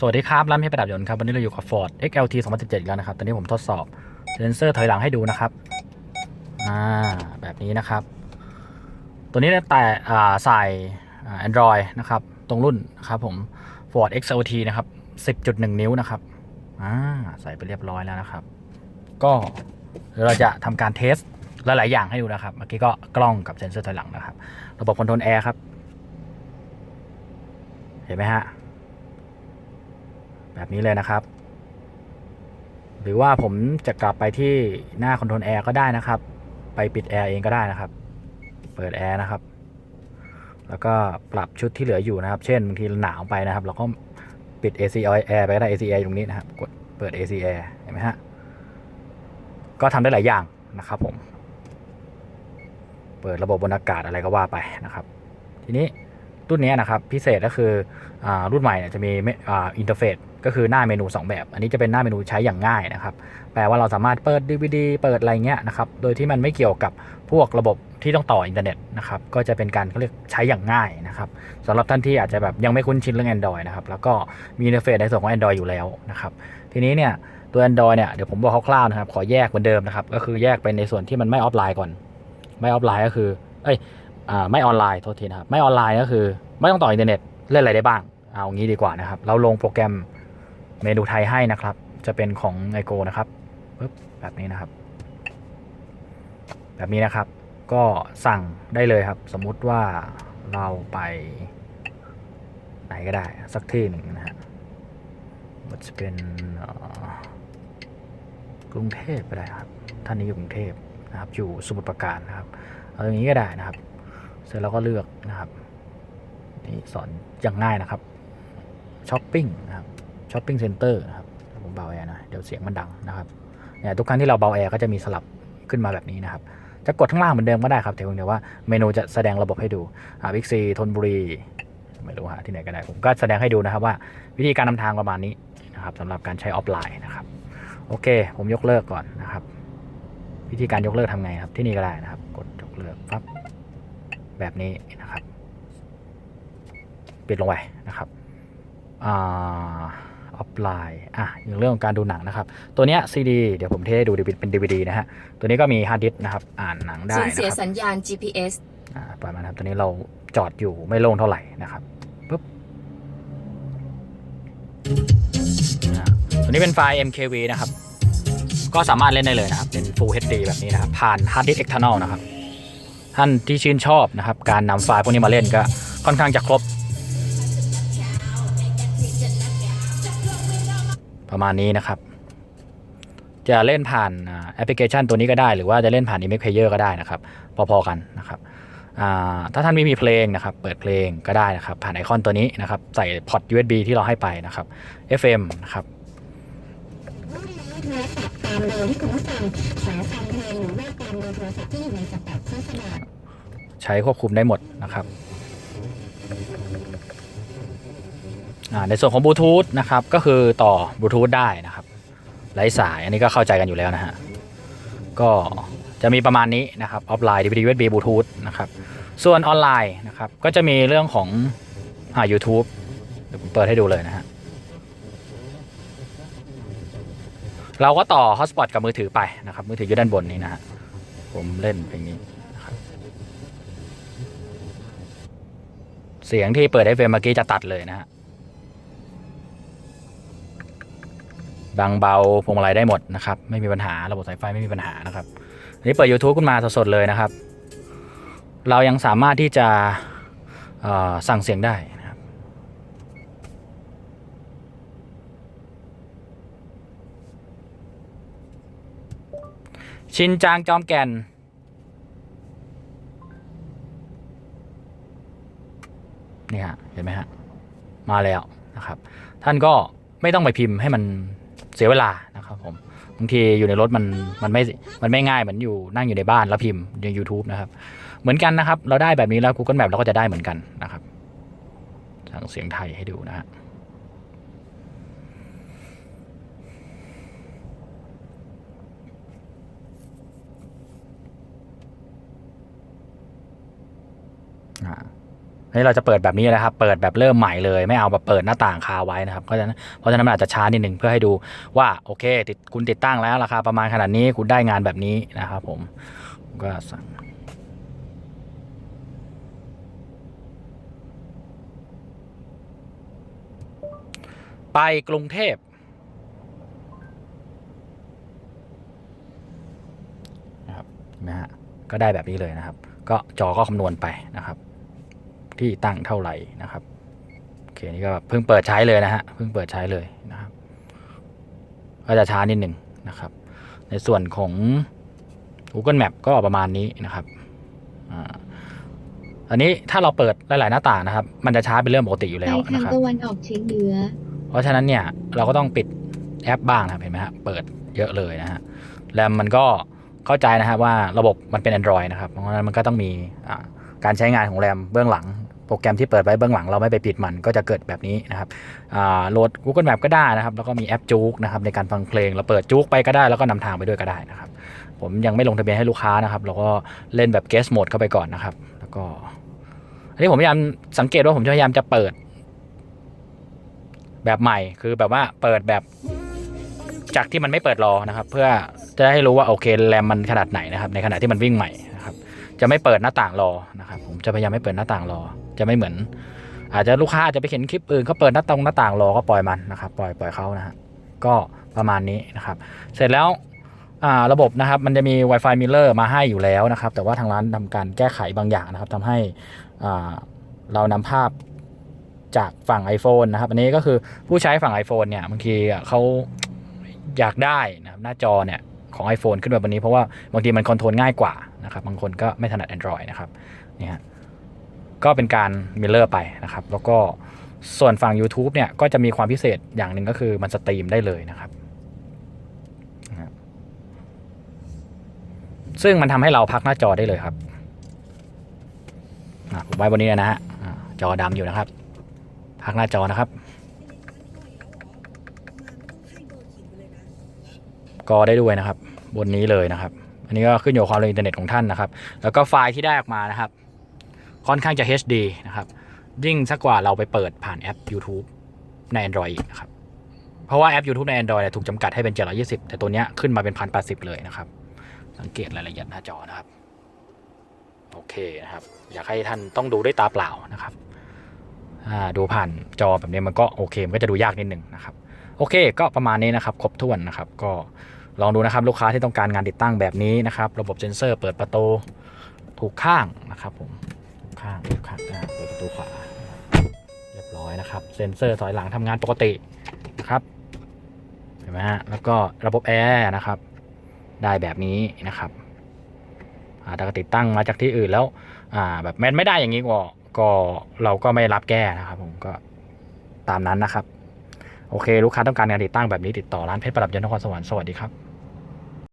สวัสดีครับร้านพชรประดับยนต์ครับ วันนี้เราอยู่กับ Ford XLT 2017 อีกแล้วนะครับ ตอนนี้ผมทดสอบเซนเซอร์ถอยหลังให้ดูนะครับ อ่า แบบนี้นะครับ ตัวนี้แต่อ่าใส่ Android นะครับ ตรงรุ่นนะครับผม Ford XLT นะครับ 10.1 นิ้วนะครับ อ่า ใส่ไปเรียบร้อยแล้วนะครับ ก็เดี๋ยวเราจะทำการเทสหลาย ๆ อย่างให้ดูนะครับ เมื่อกี้ก็กล้องกับเซนเซอร์ถอยหลังนะครับ ระบบคอนโทรลแอร์ครับ เห็นไหมฮะ แบบนี้เลยนะครับ หรือว่าผมจะกลับไปที่หน้าคอนโทรลแอร์ก็ได้นะครับ ไปปิดแอร์เองก็ได้นะครับ เปิดแอร์นะครับ แล้วก็ปรับชุดที่เหลืออยู่นะครับ เช่นบางทีหนาวไปนะครับ เราก็ปิด AC Air ไปก็ได้ AC Air อตรงนี้นะครับ กดเปิด AC Air เห็นไหมฮะ ก็ทำได้หลายอย่างนะครับผม เปิดระบบบนอากาศอะไรก็ว่าไปนะครับ ทีนี้รุ่นนี้นะครับพิเศษก็คืออรุ่นใหม่จะมีอินเทอร์เฟซ ก็คือหน้าเมนู 2 แบบ อันนี้จะเป็นหน้าเมนูใช้อย่างง่ายนะครับ แปลว่าเราสามารถเปิด DVD เปิดอะไรเงี้ยนะครับ โดยที่มันไม่เกี่ยวกับพวกระบบที่ต้องต่ออินเทอร์เน็ตนะครับ ก็จะเป็นการเขาเรียกใช้อย่างง่ายนะครับสำหรับท่านที่อาจจะแบบยังไม่คุ้นชินเรื่อง Android นะครับ แล้วก็มีอินเทอร์เฟซในส่วนของ Android อยู่แล้วนะครับ ทีนี้เนี่ยตัว Android เนี่ยเดี๋ยวผมบอกคร่าวๆนะครับ ขอแยกเหมือนเดิมนะครับ ก็คือแยกเป็นในส่วนที่มันไม่ออฟไลน์ก่อน ไม่ออฟไลน์ก็คือ เอ้ยอไม่ออนไลน์โทษทีนะครับ ไม่ออนไลน์ก็คือ ไม่ต้องต่ออินเทอร์เน็ต เล่นอะไรได้บ้าง เอางี้ดีกว่านะครับ เราลงโปรแกรม เมนูไทยให้นะครับ จะเป็นของไอโกนะครับปึ๊บแบบนี้นะครับ แบบนี้นะครับ ก็สั่งได้เลยครับ สมมุติว่าเราไปไหนก็ได้ สักที่หนึ่งนะฮะมันจะเป็นกรุงเทพไปได้ครับ ท่านนี้อยู่กรุงเทพนะครับ อยู่สมุทรปราการนะครับ เอาอย่างนี้ก็ได้นะครับ เสร็จแล้วก็เลือกนะครับ นี่สอนอย่างง่ายนะครับช้อปปิ้งนะครับ ช้อปปิ้งเซ็นเตอร์นะครับผมเบาแอร์นะเดี๋ยวเสียงมันดังนะครับเนี่ยทุกครั้งที่เราเบาแอร์ก็จะมีสลับขึ้นมาแบบนี้นะครับ จะกดข้างล่างเหมือนเดิมก็ได้ครับแต่เพียงแต่ว่าเมนูจะแสดงระบบให้ดูอ่าบิ๊กซีธนบุรีไม่รู้หาที่ไหนก็ได้ผมก็แสดงให้ดูนะครับว่าวิธีการนำทางประมาณนี้นะครับสำหรับการใช้ออฟไลน์นะครับโอเค ผมยกเลิกก่อนนะครับ วิธีการยกเลิกทำไงครับที่นี่ก็ได้นะครับ กดยกเลิกปั๊บแบบนี้นะครับ ปิดลงไปนะครับอ่า ออฟไลน์อะอย่างเรื่องของการดูหนังนะครับ ตัวเนี้ยซีดีเดี๋ยวผมเทให้ดูเป็น DVD นะฮะ ตัวนี้ก็มีฮาร์ดดิสก์นะครับ อ่านหนังได้สูญนะเสียครับสัญญาณ GPS อ่าปล่อยมานะครับ ตัวนี้เราจอดอยู่ไม่โล่งเท่าไหร่นะครับปุ๊บอ่าตัวนี้เป็นไฟล์ MKV นะครับ ก็สามารถเล่นได้เลยนะครับ เป็น Full HD แบบนี้นะครับ ผ่าน Hard Disk External นะครับ ท่านที่ชื่นชอบนะครับ การนำไฟล์พวกนี้มาเล่นก็ค่อนข้างจะครบ ประมาณนี้นะครับ จะเล่นผ่านแอปพลิเคชันตัวนี้ก็ได้ หรือว่าจะเล่นผ่าน Image Player ก็ได้นะครับ พอๆกันนะครับถ้าท่านไม่มีเพลงนะครับ เปิดเพลงก็ได้นะครับ ผ่านไอคอนตัวนี้นะครับ ใส่พอร์ต USB ที่เราให้ไปนะครับ FM นะครับามเดิมที่คุณผู้ฟังสายฟังเพลงหรือว่าตามเบอร์โทรศัพท์ที่อยู่ในสเปคโฆษณาใช้ควบคุมได้หมดนะครับ ในส่วนของบลูทูธนะครับก็คือต่อบลูทูธได้นะครับไร้สายอันนี้ก็เข้าใจกันอยู่แล้วนะฮะก็จะมีประมาณนี้นะครับออฟไลน์ DVD USB บลูทูธนะครับส่วนออนไลน์นะครับก็จะมีเรื่องของอ่า YouTube เดี๋ยวผมเปิดให้ดูเลยนะฮะเราก็ต่อ hotspot กับมือถือไปนะครับมือถืออยู่ด้านบนนี้นะฮะผมเล่นเพลงนี้เสียงที่เปิดให้เฟรมเมื่อกี้จะตัดเลยนะฮะ ดังเบาพวงมาลัยได้หมดนะครับ ไม่มีปัญหาระบบสายไฟไม่มีปัญหานะครับอันนี้เปิด YouTube ขึ้นมาสดๆเลยนะครับ เรายังสามารถที่จะสั่งเสียงได้นะครับ ชินจางจอมแก่นนี่ฮะเห็นไหมฮะมาแล้วนะครับ ท่านก็ไม่ต้องไปพิมพ์ให้มัน เสียเวลานะครับผมบางทีอยู่ในรถมันมันไม่มันไม่ง่ายเหมือนอยู่นั่งอยู่ในบ้านแล้วพิมพ์ใน YouTube นะครับเหมือนกันนะครับ เราได้แบบนี้แล้ว Google Map เราก็จะได้เหมือนกันนะครับสั่งเสียงไทยให้ดูนะฮะอ่า นี่เราจะเปิดแบบนี้นะครับ เปิดแบบเริ่มใหม่เลยไม่เอาแบบเปิดหน้าต่างคาไว้นะครับ เพราะฉะนั้นเพราะฉะนั้นมันอาจจะช้านิดหนึ่งเพื่อให้ดูว่าโอเค ติดคุณติดตั้งแล้วราคาประมาณขนาดนี้คุณได้งานแบบนี้นะครับผมก็สั่งไปกรุงเทพ นะครับนไหมฮะก็ได้แบบนี้เลยนะครับ ก็จอก็คำนวณไปนะครับ ที่ตั้งเท่าไหร่นะครับโอเคนี่ก็เพิ่งเปิดใช้เลยนะฮะเพิ่งเปิดใช้เลยนะครับก็จะช้านิดหนึ่งนะครับ ในส่วนของ Google Map ก็ประมาณนี้นะครับอ่าอันนี้ถ้าเราเปิดหลาย ๆ หน้าต่างนะครับ มันจะช้าเป็นเรื่องปกติอยู่ไปแล้วทางนะครับตะวันออกเฉียงเหนือ เพราะฉะนั้นเนี่ยเราก็ต้องปิดแอปบ้างนะครับเห็นไหมฮะเปิดเยอะเลยนะฮะแรมมันก็เข้าใจนะฮะว่าระบบมันเป็น Android นะครับ เพราะฉะนั้นมันก็ต้องมีอ่าการใช้งานของแรมเบื้องหลัง โปรแกรมที่เปิดไว้เบื้องหลังเราไม่ไปปิดมันก็จะเกิดแบบนี้นะครับโหลด Google Map ก็ได้นะครับ แล้วก็มีแอปจูกนะครับในการฟังเพลงเราเปิดจูกไปก็ได้แล้วก็นำทางไปด้วยก็ได้นะครับ ผมยังไม่ลงทะเบียนให้ลูกค้านะครับเราก็เล่นแบบ guest mode เข้าไปก่อนนะครับ แล้วก็อันนี้ผมพยายามสังเกตว่าผมจะพยายามจะเปิด แบบใหม่คือแบบว่าเปิดแบบจากที่มันไม่เปิดรอนะครับ เพื่อจะได้ให้รู้ว่าโอเคแรมมันขนาดไหนนะครับ ในขณะที่มันวิ่งใหม่นะครับ จะไม่เปิดหน้าต่างรอนะครับ ผมจะพยายามไม่เปิดหน้าต่างรอ จะไม่เหมือน อาจจะลูกค้าอาจจะไปเห็นคลิปอื่นเขาเปิดหน้าตรงหน้าต่างรอก็ปล่อยมันนะครับ ปล่อยปล่อยเขานะฮะก็ประมาณนี้นะครับ เสร็จแล้วอ่าระบบนะครับมันจะมี Wi-Fi Mirror มาให้อยู่แล้วนะครับ แต่ว่าทางร้านทำการแก้ไขบางอย่างนะครับทำให้อ่าเรานำภาพจากฝั่ง iPhone นะครับ อันนี้ก็คือผู้ใช้ฝั่ง iPhone เนี่ยบางทีเขาอยากได้นะครับหน้าจอเนี่ยของ iPhone ขึ้นมาแบบนี้เพราะว่าบางทีมันคอนโทรลง่ายกว่านะครับ บางคนก็ไม่ถนัด Android นะครับเนี่ยฮะ ก็เป็นการมิเลอร์ไปนะครับ แล้วก็ส่วนฝั่ง YouTube เนี่ยก็จะมีความพิเศษอย่างหนึ่งก็คือมันสตรีมได้เลยนะครับ ซึ่งมันทำให้เราพักหน้าจอได้เลยครับอะผมไว้บนนี้นะฮะจอดำอยู่นะครับ พักหน้าจอนะครับ ก็ได้ด้วยนะครับ บนนี้เลยนะครับ อันนี้ก็ขึ้นอยู่กับความเร็วอินเทอร์เน็ตของท่านนะครับ แล้วก็ไฟล์ที่ได้ออกมานะครับ ค่อนข้างจะ HD นะครับ ยิ่งสักกว่าเราไปเปิดผ่านแอป YouTube ใน Android อีกนะครับ เพราะว่าแอป YouTube ใน Android เนี่ยถูกจำกัดให้เป็น 720 แต่ตัวนี้ขึ้นมาเป็น 1080 เลยนะครับ สังเกตรายละเอียดหน้าจอนะครับ โอเคนะครับ อยากให้ท่านต้องดูด้วยตาเปล่านะครับอ่าดูผ่านจอแบบนี้มันก็โอเค มันก็จะดูยากนิดนึงนะครับ โอเค ก็ประมาณนี้นะครับ ครบถ้วนนะครับ ก็ลองดูนะครับลูกค้าที่ต้องการงานติดตั้งแบบนี้นะครับ ระบบเซ็นเซอร์เปิดประตูถูกข้างนะครับผม ข้างถูข้างอ่าเปิดประตูขวาเรียบร้อยนะครับ เซ็นเซอร์ถอยหลังทำงานปกตินะครับเห็นไหมฮะแล้วก็ระบบแอร์นะครับ ได้แบบนี้นะครับอ่าถ้าติดตั้งมาจากที่อื่นแล้วอ่าแบบแมนไม่ได้อย่างนี้ก็ก็เราก็ไม่รับแก้นะครับผมก็ตามนั้นนะครับ โอเค ลูกค้าต้องการงานติดตั้งแบบนี้ติดต่อร้านเพชรประดับยนต์นครสวรรค์สวัสดีครับ